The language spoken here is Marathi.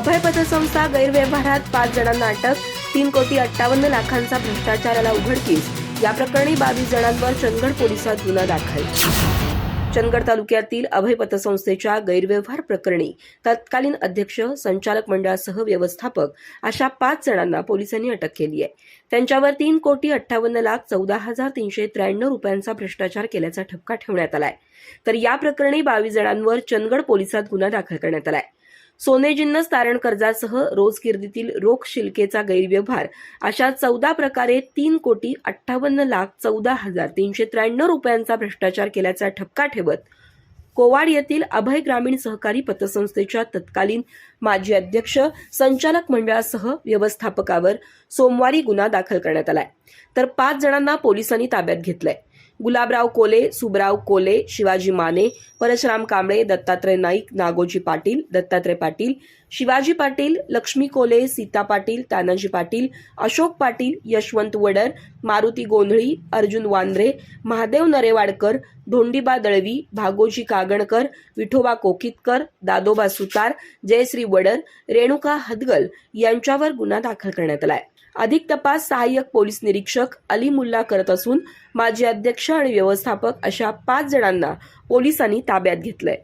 अभय पतसंस्था गैरव्यवहारात पाच जणांना अटक तीन कोटी अठ्ठावन्न लाखांचा भ्रष्टाचाराला उघडकीस. या प्रकरणी बावीस जणांवर चंदगड पोलिसात गुन्हा दाखल. चंदगड तालुक्यातील अभय पतसंस्थेच्या गैरव्यवहार प्रकरणी तत्कालीन अध्यक्ष संचालक मंडळासह व्यवस्थापक अशा पाच जणांना पोलिसांनी अटक केली आहे. त्यांच्यावर तीन कोटी अठ्ठावन्न लाख चौदा हजार तीनशे त्र्याण्णव रुपयांचा भ्रष्टाचार केल्याचा ठपका ठेवण्यात आलाय. तर या प्रकरणी बावीस जणांवर चंदगड पोलिसात गुन्हा दाखल करण्यात आलाय. सोने जिन्नस तारण कर्जासह रोजकिर्दीतील रोख शिल्केचा गैरव्यवहार. अशा चौदा प्रकारे तीन कोटी अठ्ठावन्न लाख चौदा हजार तीनशे त्र्याण्णव रुपयांचा भ्रष्टाचार केल्याचा ठपका ठेवत कोवाड येथील अभय ग्रामीण सहकारी पतसंस्थेच्या तत्कालीन माजी अध्यक्ष संचालक मंडळासह व्यवस्थापकावर सोमवारी गुन्हा दाखल करण्यात आलाय. तर पाच जणांना पोलिसांनी ताब्यात घेतलंय. गुलाबराव कोले सुबराव कोले शिवाजी माने परशुराम कांबळे दत्तात्रय नाईक नागोजी पाटील दत्तात्रय पाटील शिवाजी पाटील लक्ष्मी कोले सीता पाटील तानाजी पाटील अशोक पाटील यशवंत वडर मारुती गोंधळी अर्जुन वांद्रे महादेव नरेवाडकर धोंडीबा दळवी भागोजी कागणकर विठोबा कोकितकर दादोबा सुतार जयश्री वडर रेणुका हदगल यांच्यावर गुन्हा दाखल करण्यात आला आहे. अधिक तपास सहाय्यक पोलीस निरीक्षक अली मुल्ला करत असून माजी अध्यक्ष आणि व्यवस्थापक अशा पाच जणांना पोलिसांनी ताब्यात घेतलंय.